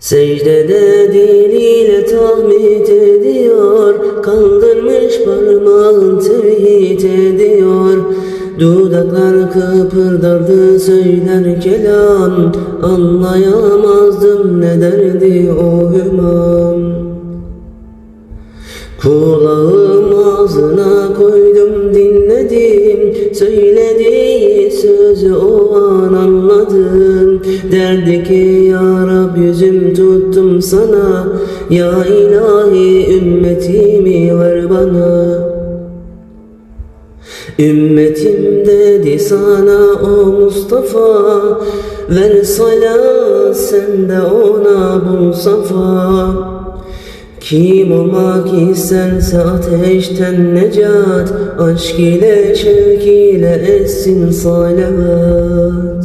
Secdede diliyle tahmid ediyor Kaldırmış parmağın tevhid ediyor. Dudaklar kıpırdardı söyler kelam Anlayamazdım ne derdi o hümam. Kulağım ağzına koydum Derdi ki ya Rab yüzüm tuttum sana. Ya ilahi ümmetimi ver bana. Ümmetim dedi sana o Mustafa Ver salat sen de ona bul safa. Kim olmak isterse ateşten necat Aşk ile şevk ile etsin salavat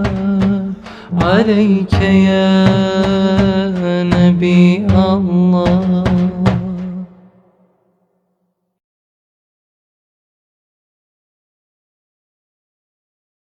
عليك يا نبي الله